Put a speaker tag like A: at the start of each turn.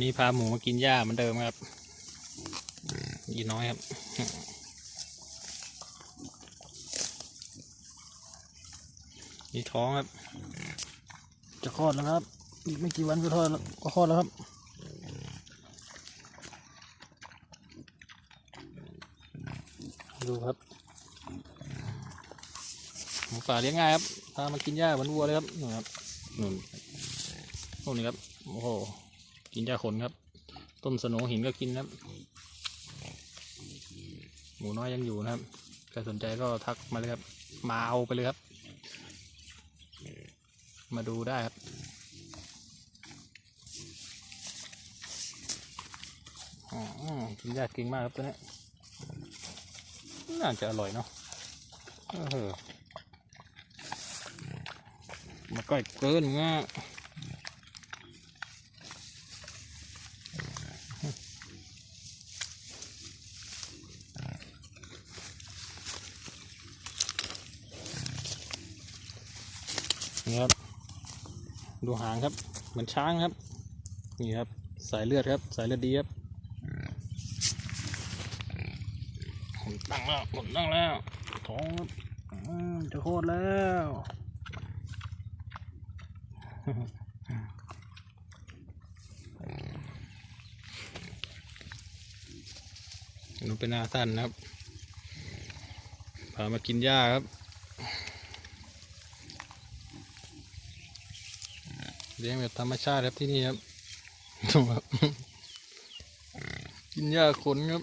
A: นี่พาหมูมากินหญ้าเหมือนเดิมครับยีน้อยครับ นี่ท้องครับ จะคลอดแล้วครับ อีกไม่กี่วันก็คลอดแล้วก็คลอดแล้วครับดูครับหมูป่าเลี้ยงง่ายครับพามากินหญ้าเหมือนวัวเลยครับนู่นครับนู่นพวกนี้ครับ โอ้โห กินหญ้าขนครับ ต้นสนหินก็กินครับ หมูน้อยยังอยู่นะครับใครสนใจก็ทักมาเลยครับ มาเอาไปเลยครับ มาดูได้ครับอ๋อกินยากกินมากครับตัวนี้น่าจะอร่อยเนาะเออมาใกล้เกินง่ะ นี่ครับ ดูหางครับเหมือนช้างครับ นี่ครับสายเลือดครับ สายเลือดดีครับผมตั้งแล้วผมตั้งแล้วท้องอจะโคตรแล้วมันเป็นหน้าสั้นนะครับพามากินหญ้าครับ เลี้ยงแบบธรรมชาติครับที่นี่ครับดูครับกินหญ้าขนครับ